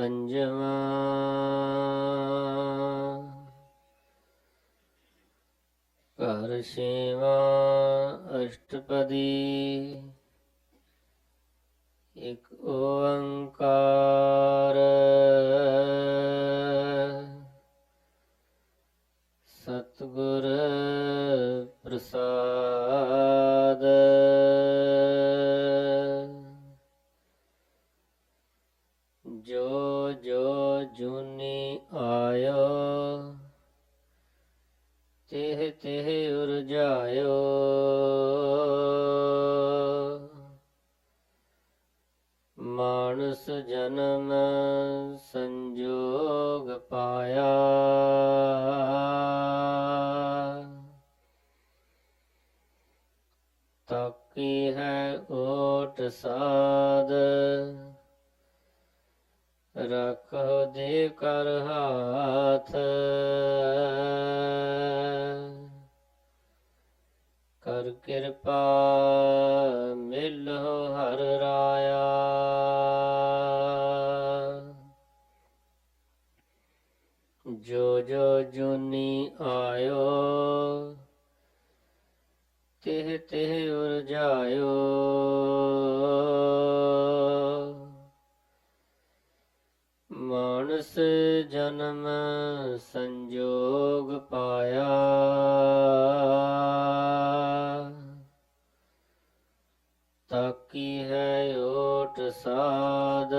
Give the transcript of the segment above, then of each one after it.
ਪੰਜਵਾਂ ਘਰ ਸੇਵਾ ਅਸ਼ਟਪਦੀ ਇੱਕ ਓੰਕਾਰ ਮਾਨਸ ਜਨਮ ਸੰਜੋਗ ਪਾਇਆ। ਤਾਕੀ ਹੈ ਓਟ ਸਾਧ ਰੱਖੋ ਦੇ ਕਰ ਹਾਥ। ਕਰ ਕਿਰਪਾ ਮਿਲੋ ਹਰ ਰਾਇਆ। ਜੋ ਜੋ ਜੁਨੀ ਆਇਓ, ਤਿਹ ਤਿਹ ਉਰਜਾਇਓ ਮਾਨਸ ਜਨਮ ਸੰਜੋਗ ਪਾਇਆ। ਓਟ ਸਾਧ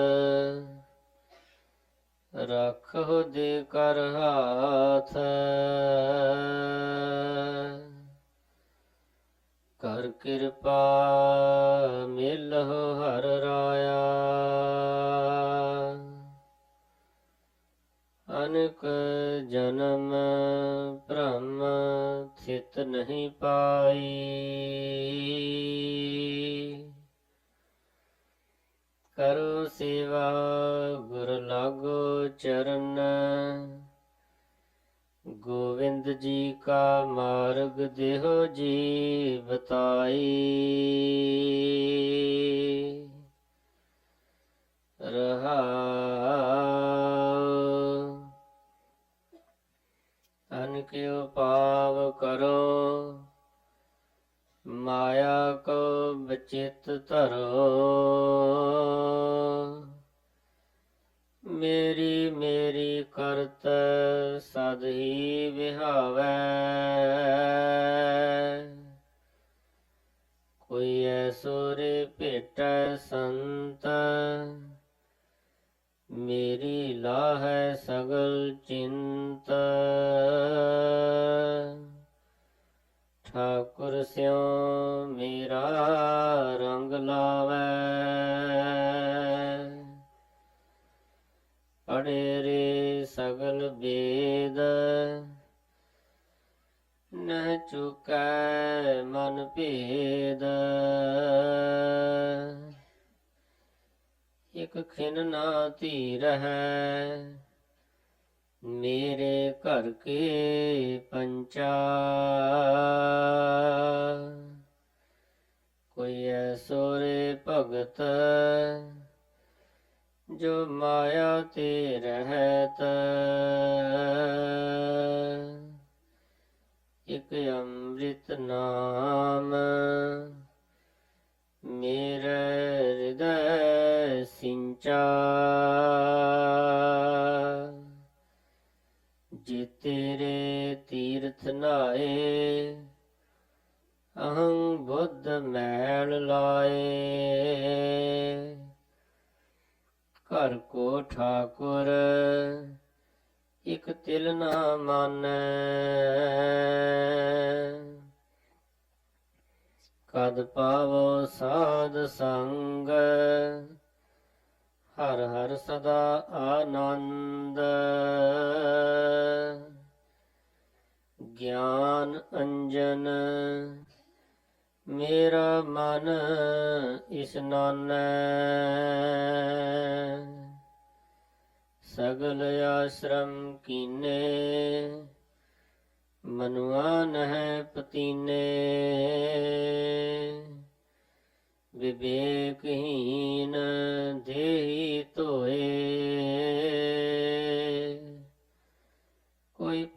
ਰੱਖੋ ਦੇ ਕਰ ਹਾਥ। ਕਰ ਕਿਰਪਾ ਮਿਲਹੁ ਹਰ ਰਾਇਆ। ਅਨਕ ਜਨਮ ਭ੍ਰਮ ਥਿਤ ਨਹੀਂ ਪਾਈ। ਕਰੋ ਸੇਵਾ ਗੁਰ ਲਾਗੋ ਚਰਨ। ਗੋਵਿੰਦ ਜੀ ਕਾ ਮਾਰਗ ਦੇਹੋ ਜੀ ਬਤਾਈ। ਬਚਿਤ ਧਰੋ। ਮੇਰੀ ਮੇਰੀ ਕਰਤ ਸਦ ਹੀ ਵਿਹਾਵੈ। ਕੋਈ ਐਸੋ ਰੇ ਭੇਟੈ ਸੰਤ, ਮੇਰੀ ਲਾਹੈ ਸਗਲ ਚਿੰਤ। ਠਾਕੁਰ ਸਿਉ ਮੇਰਾ ਰੰਗ ਲਾਵੈ। ਪੜੇ ਰੇ ਸਗਲ ਵੇਦ ਨਹ ਚੁਕੈ ਮਨ ਭੇਦ। ਇਕ ਖਿਨ ਨਾ ਧੀ ਰਹੈ। ਮੇਰੇ ਘਰ ਕੇ ਪੰਚਾ। ਕੋਈ ਐਸੋ ਰੇ ਭਗਤ ਜੋ ਮਾਇਆ ਤੇ ਰਹਿਤ। ਇਕ ਅੰਮ੍ਰਿਤ ਨਾਮ ਮੇਰੇ ਹਿਰਦੈ ਸਿੰਚਾ। ਤੇਰੇ ਤੀਰਥ ਨਾਏ, ਅਹੰ ਬੁੱਧ ਮੈਲ ਲਾਏ। ਘਰ ਕੋ ਠਾਕੁਰ, ਇਕ ਤਿਲ ਨਾ ਮਾਨੈ। ਕਦ ਪਾਵੋ ਸਾਧ ਸੰਗ, ਹਰ ਹਰ ਸਦਾ ਆਨੰਦ। ਗਿਆਨ ਅੰਜਨ, ਮੇਰਾ ਮਨ ਇਸ ਇਸਨਾਨੈ ਸਗਲ ਆਸ਼ਰਮ ਕੀਨੇ, ਮਨੁਆ ਨਹਿ ਪਤੀਨੇ। ਵਿਵੇਕਹੀਨ ਦੇਹੀ ਧੋਏ।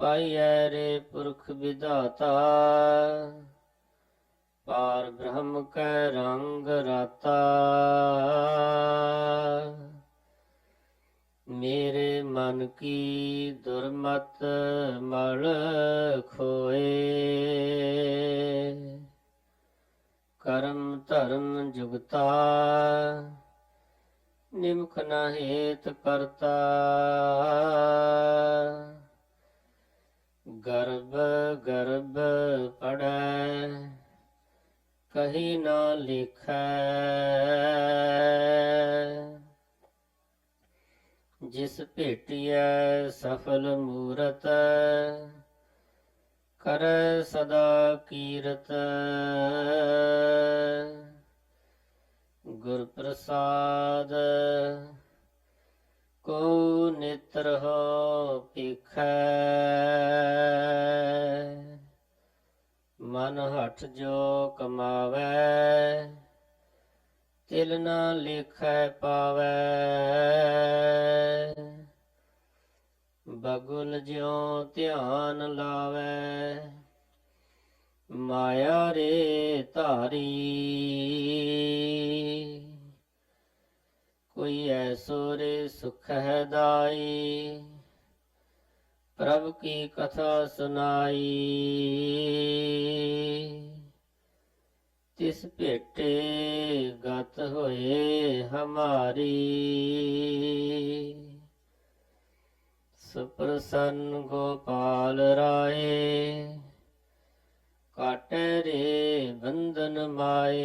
ਪਾਈਐ ਰੇ ਪੁਰਖ ਵਿਧਾਤਾ। ਪਾਰ ਬ੍ਰਹਮ ਕੈ ਰੰਗ ਰਾਤਾ। ਮੇਰੇ ਮਨ ਕੀ ਦੁਰਮਤ ਮਲ ਖੋਏ। ਕਰਮ ਧਰਮ ਜੁਗਤਾ ਨਿਮਖ ਨ ਹੇਤ ਕਰਤਾ। ਗਰਭ ਗਰਭ ਪੜੈ ਕਹੀ ਨਾ ਲਿਖੈ। ਜਿਸ ਭੇਟਿਐ ਸਫਲ ਮੂਰਤ, ਕਰ ਸਦਾ ਕੀਰਤ। ਗੁਰ ਪ੍ਰਸਾਦ ਕੋ ਨਿਤਰ ਹੋ ਪਿਖੈ ਮਨ ਹਠ ਜੋ ਕਮਾਵੈ, ਤਿਲ ਨਾ ਲਿਖੈ ਪਾਵੈ। ਬਗੁਲ ਜਿਉ ਧਿਆਨ ਲਾਵੈ, ਮਾਇਆ ਰੇ ਧਾਰੀ। ਕੋਈ ਐਸੋ ਰੇ ਸੁਖ ਹੈ ਦਾਈ। ਪ੍ਰਭ ਕੀ ਕਥਾ ਸੁਨਾਈ ਤਿਸ ਭੇਟੇ ਗਤ ਹੋਏ ਹਮਾਰੀ। ਸੁਪ੍ਰਸੰਨ ਗੋਪਾਲ ਰਾਏ, ਕਾਟੇ ਰੇ ਬੰਧਨ ਮਾਏ।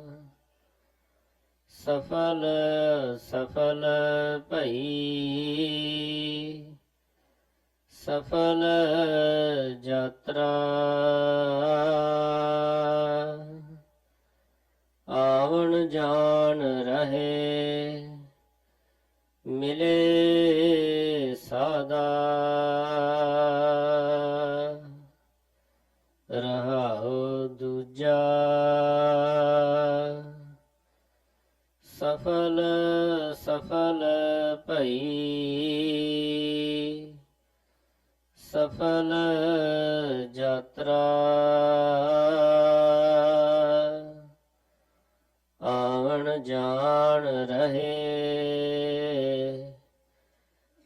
ਸਫਲ ਸਫਲ ਭਈ। ਸਫਲ ਯਾਤਰਾ ਸਫਲ ਯਾਤਰਾ। ਆਵਣ ਜਾਣ ਰਹੇ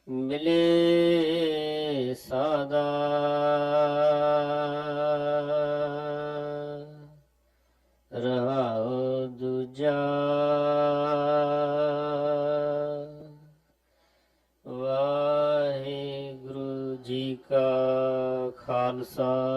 ਮਿਲੇ ਕਾ